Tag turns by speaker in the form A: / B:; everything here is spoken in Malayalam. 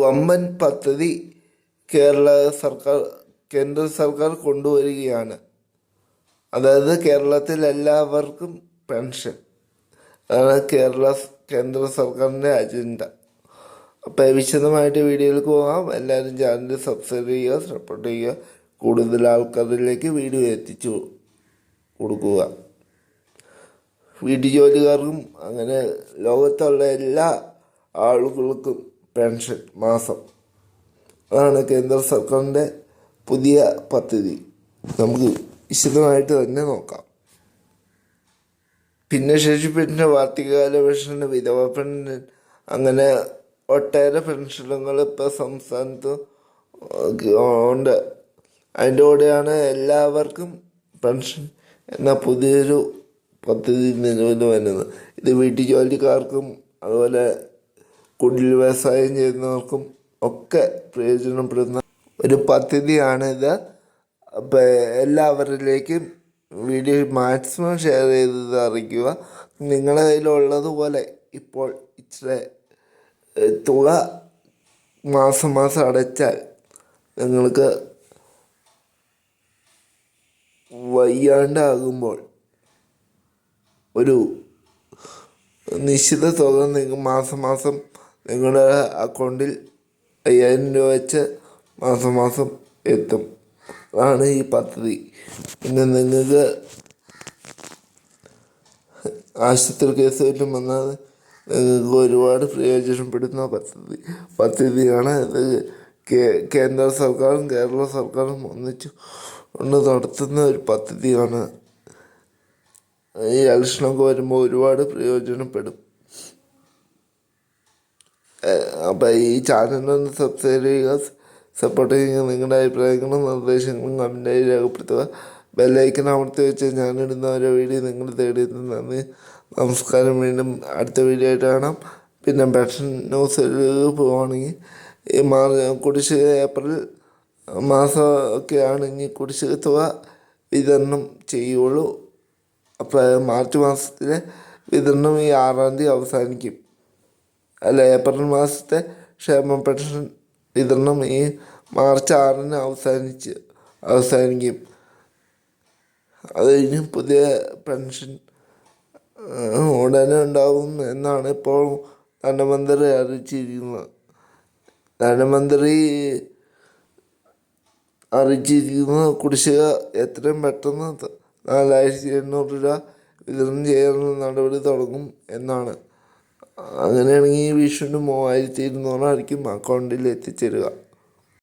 A: വമ്പൻ പദ്ധതി കേരള സർക്കാർ കേന്ദ്ര സർക്കാർ കൊണ്ടുവരികയാണ്. അതായത് കേരളത്തിൽ എല്ലാവർക്കും പെൻഷൻ. അതാണ് കേരള കേന്ദ്ര സർക്കാരിന്റെ അജണ്ട. അപ്പോൾ വിശദമായിട്ട് വീഡിയോയിലേക്ക് പോകാം. എല്ലാവരും ചാനൽ സബ്സ്ക്രൈബ് ചെയ്യുക സപ്പോർട്ട് ചെയ്യുക. കൂടുതൽ ആൾക്കാരിലേക്ക് വീഡിയോ എത്തിച്ചു കൊടുക്കുക. വീട്ടു ജോലിക്കാർക്കും അങ്ങനെ ലോകത്തുള്ള എല്ലാ ആളുകൾക്കും പെൻഷൻ മാസം. അതാണ് കേന്ദ്ര സർക്കാരിന്റെ പുതിയ പദ്ധതി. നമുക്ക് വിശദമായിട്ട് തന്നെ നോക്കാം. ഭിന്നശേഷിപ്പിന്റെ വാർത്തകാല പെൻഷൻ വിധവ പെൻഷൻ അങ്ങനെ ഒട്ടേറെ പെൻഷനുകൾ ഇപ്പോൾ സംസ്ഥാനത്ത് ഉണ്ട്. അതിന്റെ കൂടെയാണ് എല്ലാവർക്കും പെൻഷൻ എന്ന പുതിയൊരു പദ്ധതി നിലവിൽ വരുന്നത്. ഇത് വീട്ടു ജോലിക്കാർക്കും അതുപോലെ കുടിൽ വ്യവസായം ചെയ്യുന്നവർക്കും ഒക്കെ പ്രയോജനപ്പെടുന്ന ഒരു പദ്ധതിയാണിത് അപ്പോൾ എല്ലാവരിലേക്കും വീഡിയോ മാക്സിമം ഷെയർ ചെയ്തത് അറിയിക്കുക. നിങ്ങളുടെ കയ്യിലുള്ളതുപോലെ ഇപ്പോൾ ഇച്ചിരി തുക മാസം മാസം അടച്ചാൽ നിങ്ങൾക്ക് വയ്യാണ്ടാകുമ്പോൾ ഒരു നിശ്ചിത തുക നിങ്ങൾ മാസം മാസം നിങ്ങളുടെ അക്കൗണ്ടിൽ അയ്യായിരം രൂപ വെച്ച് മാസം മാസം എത്തും. അതാണ് ഈ പദ്ധതി. പിന്നെ നിങ്ങൾക്ക് ആശുപത്രി കേസ് വല്ലതും വന്നാൽ നിങ്ങൾക്ക് ഒരുപാട് പ്രയോജനപ്പെടുന്ന പദ്ധതി. പദ്ധതിയാണ് ഇത്. കേന്ദ്ര സർക്കാരും കേരള സർക്കാരും ഒന്നിച്ചു കൊണ്ട് നടത്തുന്ന ഒരു പദ്ധതിയാണ്. ഈ ഇലക്ഷനൊക്കെ വരുമ്പോൾ ഒരുപാട് പ്രയോജനപ്പെടും. അപ്പം ഈ ചാനലൊന്ന് സബ്സ്ക്രൈബ് ചെയ്യുക സപ്പോർട്ട് ചെയ്യുക നിങ്ങളുടെ അഭിപ്രായങ്ങളും നിർദ്ദേശങ്ങളും കമന്റായി രേഖപ്പെടുത്തുക. ബെല്ലൈക്കൻ അമർത്തി വെച്ച് ഞാനിടുന്ന ഓരോ വീഡിയോ നിങ്ങൾ തേടി നന്ദി. നമസ്കാരം വീണ്ടും അടുത്ത വീഡിയോ ആയിട്ട് കാണാം. പിന്നെ പെൻഷൻ ന്യൂസ് പോവുകയാണെങ്കിൽ ഈ മാർ കുടിശ്ശിക ഏപ്രിൽ മാസം ആണെങ്കിൽ കുടിശ്ശിക തുക വിതരണം ചെയ്യുള്ളൂ. അപ്പോൾ മാർച്ച് മാസത്തിലെ വിതരണം ഈ ആറാം തീയതി അവസാനിക്കും. അല്ല? ഏപ്രിൽ മാസത്തെ ക്ഷേമ പെൻഷൻ വിതരണം ഈ മാർച്ച് ആറിന് അവസാനിച്ച് അവസാനിക്കും. അത് കഴിഞ്ഞ് പുതിയ പെൻഷൻ ഉടനെ ഉണ്ടാകും എന്നാണ് ഇപ്പോൾ ധനമന്ത്രി അറിയിച്ചിരിക്കുന്നത്. ധനമന്ത്രി അറിയിച്ചിരിക്കുന്ന കുടിശ്ശിക എത്രയും പെട്ടെന്ന് നാലായിരത്തി എണ്ണൂറ് രൂപ വിതരണം ചെയ്യാനുള്ള നടപടി തുടങ്ങും എന്നാണ്. അങ്ങനെയാണെങ്കിൽ വിഷുവിന് മൂവായിരത്തി ഇരുന്നൂറായിരിക്കും അക്കൗണ്ടിൽ എത്തിച്ചേരുക.